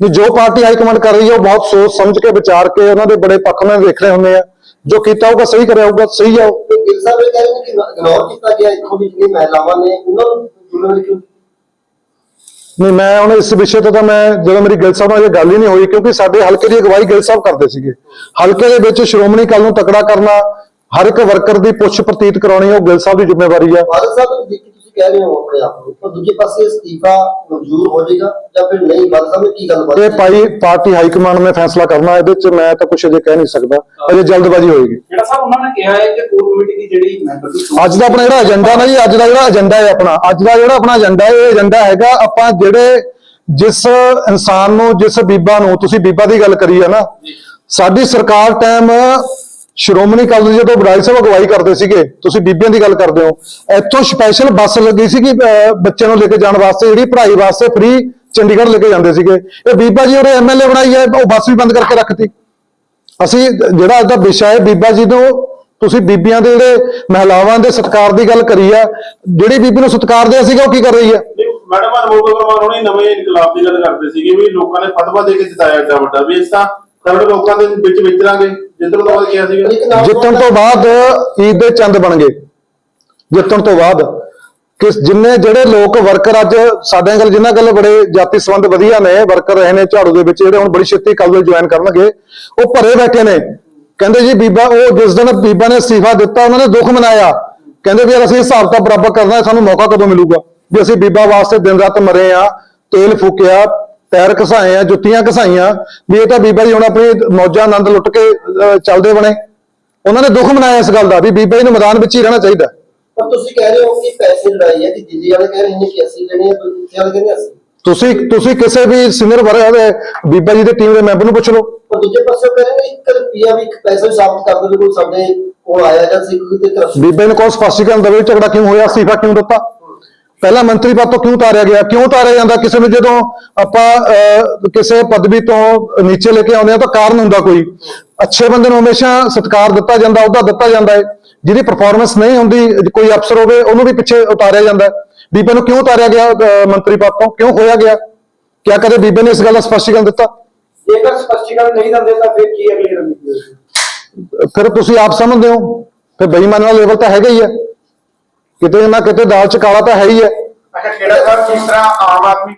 ਵੀ ਜੋ party high command ਕਰ ਰਹੀ ਹੈ ਉਹ ਬਹੁਤ ਸੋਚ ਸਮਝ ਕੇ ਵਿਚਾਰ ਕੇ ਉਹਨਾਂ ਦੇ ਬੜੇ ਪੱਖ ਨਾਲ ਦੇਖ ਰਹੇ ਹੁੰਦੇ ਆ। ਜੋ ਕੀਤਾ ਹੋਊਗਾ ਸਹੀ ਕਰਿਆ ਹੋਊਗਾ ਸਹੀ ਆ ਉਹ। ਤੇ ਗਿੱਲ ਸਾਹਿਬ ਇਹ ਕਹਿ ਰਹੇ ਨੇ ਕਿ ਇਗਨੋਰ ਕੀਤਾ ਗਿਆ ਇੱਥੋਂ ਦੀ ਜਿਹੜੀਆਂ ਮਹਿਲਾਵਾਂ ਨੇ? ਉਹਨਾਂ ਨੂੰ ਜੁੜਨ ਕਿਉਂ? ਨਹੀਂ ਮੈਂ ਹੁਣ ਇਸ ਵਿਸ਼ੇ ਤੇ ਤਾਂ ਮੈਂ ਜਦੋਂ ਮੇਰੀ ਗਿਲ ਸਾਹਿਬ ਨਾਲ ਇਹ ਗੱਲ ਹੀ ਨਹੀਂ ਹੋਈ ਕਿਉਂਕਿ ਸਾਡੇ ਹਲਕੇ ਦੀ ਅਗਵਾਈ ਗਿਲ ਸਾਹਿਬ ਕਰਦੇ ਸੀਗੇ। ਹਲਕੇ ਦੇ ਵਿੱਚ ਸ਼੍ਰੋਮਣੀ ਕੱਲ ਨੂੰ ਤਕੜਾ ਕਰਨਾ ਹਰ ਇੱਕ ਵਰਕਰ ਦੀ ਪੁੱਛ ਪ੍ਰਤੀਤ ਕਰਾਉਣੀ ਉਹ ਗਿਲ ਸਾਹਿਬ ਦੀ ਜ਼ਿੰਮੇਵਾਰੀ ਆ। ਬਾਦਲ ਸਾਹਿਬ ਕੇ ਕਹਿ ਰਹੇ ਹੋ ਆਪਣੇ ਆਪ ਨੂੰ? ਪਰ ਦੂਜੇ ਪਾਸੇ ਅਸਤੀਫਾ ਮਨਜ਼ੂਰ ਹੋ ਜਾਏਗਾ ਜਾਂ ਫਿਰ ਨਹੀਂ? ਬਾਦਲ ਸਾਹਿਬ ਨੇ ਕੀ ਗੱਲ ਇਹ ਪਾਈ ਪਾਰਟੀ ਹਾਈ ਕਮਾਂਡ ਨੇ ਫੈਸਲਾ ਕਰਨਾ ਇਹਦੇ ਵਿੱਚ ਮੈਂ ਤਾਂ ਕੁਝ ਅਜੇ ਕਹਿ ਨਹੀਂ ਸਕਦਾ। ਅਜੇ ਜਲਦਬਾਜ਼ੀ ਹੋਏਗੀ। ਜਿਹੜਾ ਸਾਹਿਬ ਉਹਨਾਂ ਨੇ ਕਿਹਾ ਹੈ ਕਿ ਕੋਰ ਕਮੇਟੀ ਦੀ ਜਿਹੜੀ ਮੈਂਬਰ ਦੀ ਚੋਣ- ਅੱਜ ਦਾ ਆਪਣਾ ਜਿਹੜਾ ਏਜੰਡਾ ਨਾ ਜੀ ਅੱਜ ਦਾ ਜਿਹੜਾ ਏਜੰਡਾ ਹੈ ਆਪਣਾ। ਅੱਜ ਦਾ ਜਿਹੜਾ ਆਪਣਾ ਏਜੰਡਾ ਹੈ ਇਹ ਏਜੰਡਾ ਹੈਗਾ ਆਪਾਂ ਜਿਹੜੇ ਜਿਸ ਇਨਸਾਨ ਨੂੰ ਜਿਸ ਬੀਬਾ ਨੂੰ ਤੁਸੀਂ ਬੀਬਾ ਦੀ ਗੱਲ ਕਰੀ ਹੈ ਨਾ ਸਾਡੀ ਸਰਕਾਰ ਟਾਈਮ ਸ਼੍ਰੋਮਣੀ ਅਕਾਲੀ ਦਲ ਜਦੋਂ ਬਰਾੜ ਸਾਹਿਬ ਅਗਵਾਈ ਕਰਦੇ ਸੀਗੇ। ਤੁਸੀਂ ਬੀਬੀਆਂ ਦੀ ਗੱਲ ਕਰਦੇ ਹੋ। ਇੱਥੋਂ ਸਪੈਸ਼ਲ ਬੱਸ ਲੱਗੀ ਸੀਗੀ ਬੱਚਿਆਂ ਨੂੰ ਲੈ ਕੇ ਜਾਣ ਵਾਸਤੇ, ਜਿਹੜੀ ਪੜ੍ਹਾਈ ਵਾਸਤੇ ਫ੍ਰੀ ਚੰਡੀਗੜ੍ਹ ਲੈ ਕੇ ਜਾਂਦੇ ਸੀਗੇ। ਇਹ ਬੀਬਾ ਜੀ ਉਹਦੇ ਐਮਐਲਏ ਬਣਾਈ ਹੈ ਉਹ ਬੱਸ ਵੀ ਬੰਦ ਕਰਕੇ ਰੱਖਤੀ। ਅਸੀਂ ਜਿਹੜਾ ਅੱਜ ਦਾ ਵਿਸ਼ਾ ਹੈ, ਬੀਬਾ ਜੀ ਨੂੰ ਤੁਸੀਂ ਬੀਬੀਆਂ ਦੇ ਜਿਹੜੇ ਮਹਿਲਾਵਾਂ ਦੇ ਸਤਿਕਾਰ ਦੀ ਗੱਲ ਕਰੀ ਆ, ਜਿਹੜੀ ਬੀਬੀ ਨੂੰ ਸਤਿਕਾਰ ਦਿਆ ਸੀਗਾ, ਉਹ ਕੀ ਕਰ ਰਹੀ ਆ? ਮੈਡਮ ਅਨਮੋਲ ਕੁਮਾਰ ਹੁਣੇ ਨਵੇਂ ਇਨਕਲਾਬ ਦੀ ਗੱਲ ਕਰਦੇ ਸੀਗੇ ਵੀ ਲੋਕਾਂ ਨੇ ਫਤਵਾ ਦੇ ਕੇ ਜਿਤਾਇਆ ਏਡਾ ਵੱਡਾ। ਵੀ ਇਸ ਤਾਂ ਸਾਡੇ ਲੋਕਾਂ ਦੇ ਵਿੱਚ ਵਿਚਰਾਂਗੇ। ਤੋਂ ਬਾਅਦ ਜਿੱਤਣ ਤੋਂ ਬਾਅਦ ਈਦ ਦੇ ਚੰਦ ਬਣ ਗਏ। ਜਿੱਤਣ ਤੋਂ ਬਾਅਦ। ਕਿਸ ਜਿੰਨੇ ਜਿਹੜੇ ਲੋਕ ਵਰਕਰ ਅੱਜ ਸਾਡੇ ਗੱਲ ਜਿਨ੍ਹਾਂ ਗੱਲ ਬੜੇ ਜਾਤੀ ਸੰਬੰਧ ਵਧੀਆ ਨੇ ਵਰਕਰ ਰਹੇ ਨੇ ਝਾੜੂ ਦੇ ਵਿੱਚ ਜਿਹੜੇ ਹੁਣ ਬੜੀ ਛੇਤੀ ਕੱਲ ਜੁਆਇਨ ਕਰਨਗੇ ਉਹ ਭਰੇ ਬੈਠੇ ਨੇ। ਕਹਿੰਦੇ ਜੀ ਬੀਬਾ ਉਹ ਜਿਸ ਦਿਨ ਬੀਬਾ ਨੇ ਅਸਤੀਫਾ ਦਿੱਤਾ ਉਹਨਾਂ ਨੇ ਦੁੱਖ ਮਨਾਇਆ। ਕਹਿੰਦੇ ਵੀ ਯਾਰ ਅਸੀਂ ਹਿਸਾਬ ਤਾਂ ਬਰਾਬਰ ਕਰਨਾ ਸਾਨੂੰ ਮੌਕਾ ਕਦੋਂ ਮਿਲੂਗਾ? ਵੀ ਅਸੀਂ ਬੀਬਾ ਵਾਸਤੇ ਦਿਨ ਰਾਤ ਮਰੇ ਆ ਤੇਲ ਫੂਕਿਆ ਪੈਰ ਘਸਾਏ ਆ ਜੁੱਤੀਆਂ ਘਸਾਈਆਂ ਵੀ ਇਹ ਤਾਂ ਬੀਬਾ ਜੀ ਹੁਣ ਆਪਣੀ ਮੌਜਾਂ ਆਨੰਦ ਲੁੱਟ ਕੇ ਚੱਲਦੇ ਬਣੇ। ਉਹਨਾਂ ਨੇ ਦੁੱਖ ਮਨਾਇਆ ਇਸ ਗੱਲ ਦਾ ਵੀ ਬੀਬਾ ਜੀ ਨੂੰ ਮੈਦਾਨ ਵਿੱਚ ਹੀ ਰਹਿਣਾ ਚਾਹੀਦਾ। ਪਰ ਤੁਸੀਂ ਕਹਿ ਰਹੇ ਹੋ ਕਿ ਪੈਸੇ ਲੜਾਈ ਹੈ ਕਿ ਦਿੱਲੀ ਵਾਲੇ ਕਹਿ ਰਹੇ ਨੇ ਕਿ ਅਸੀਂ ਲੈਣੇ ਆ ਦੂਜੇ ਵਾਲੇ ਕਹਿੰਦੇ ਅਸੀਂ। ਤੁਸੀਂ ਤੁਸੀਂ ਕਿਸੇ ਵੀ ਸੀਨੀਅਰ ਵਰਗ ਬੀਬਾ ਜੀ ਦੀ ਟੀਮ ਦੇ ਮੈਂਬਰ ਨੂੰ ਪੁੱਛ ਲਓ। ਪਰ ਦੂਜੇ ਪਾਸੇ ਉਹ ਕਹਿ ਰਹੇ ਨੇ ਇੱਕ ਰੁਪਿਆ ਵੀ ਇੱਕ ਪੈਸਾ ਵੀ ਸਾਬਤ ਕਰ ਕੋਈ ਸਾਡੇ ਕੋਲ ਆਇਆ ਜਾਂ ਸੀ ਕੋਈ ਤੇ ਤਰਫ ਬੀਬੇ ਨੂੰ ਕੌਣ ਸਪਸ਼ਟੀਕਰਨ ਦੇਵੇ ਝਗੜਾ ਕਿਉਂ ਹੋਇਆ ਅਸਤੀਫਾ ਕਿਉਂ ਦਿੱਤਾ? ਪਹਿਲਾਂ ਮੰਤਰੀ ਪਦ ਤੋਂ ਕਿਉਂ ਉਤਾਰਿਆ ਗਿਆ? ਕਿਉਂ ਉਤਾਰਿਆ ਜਾਂਦਾ? ਕਿਸੇ ਨੂੰ ਜਦੋਂ ਆਪਾਂ ਕਿਸੇ ਪਦਵੀ ਤੋਂ ਨੀਚੇ ਲੈ ਕੇ ਆਉਂਦੇ ਆ ਤਾਂ ਕਾਰਨ ਹੁੰਦਾ ਕੋਈ। ਅੱਛੇ ਬੰਦੇ ਨੂੰ ਹਮੇਸ਼ਾ ਸਤਿਕਾਰ ਦਿੱਤਾ ਜਾਂਦਾ ਉਹਦਾ ਦਿੱਤਾ ਜਾਂਦਾ ਹੈ। ਜਿਹਦੀ ਪਰਫਾਰਮੈਂਸ ਨਹੀਂ ਹੁੰਦੀ ਕੋਈ ਅਫਸਰ ਹੋਵੇ ਉਹਨੂੰ ਵੀ ਪਿੱਛੇ ਉਤਾਰਿਆ ਜਾਂਦਾ ਬੀਬੇ ਨੂੰ ਕਿਉਂ ਉਤਾਰਿਆ ਗਿਆ ਮੰਤਰੀ ਪਦ ਤੋਂ ਕਿਉਂ ਹੋਇਆ ਗਿਆ? ਕਿਆ ਕਦੇ ਬੀਬੇ ਨੇ ਇਸ ਗੱਲ ਦਾ ਸਪਸ਼ਟੀਕਰਨ ਦਿੱਤਾ? ਜੇਕਰ ਸਪਸ਼ਟੀਕਰਨ ਨਹੀਂ ਦਿੰਦੇ ਤਾਂ ਫਿਰ ਕੀ ਅਗਲੀ ਰਣਨੀਤੀ ਫਿਰ ਤੁਸੀਂ ਆਪ ਸਮਝਦੇ ਹੋ। ਫਿਰ ਬੇਈਮਾਨੀ ਦਾ ਲੈਵਲ ਤਾਂ ਹੈਗਾ ਹੀ ਹੈ। ਕਿਤੇ ਨਾ ਕਿਤੇ ਦਾਲ ਚ ਕਾਲਾ ਤਾਂ ਹੈ ਹੀ ਹੈ। ਅੱਛਾ ਖੇੜਾ ਸਾਹਿਬ ਜਿਸ ਤਰ੍ਹਾਂ ਆਮ ਆਦਮੀ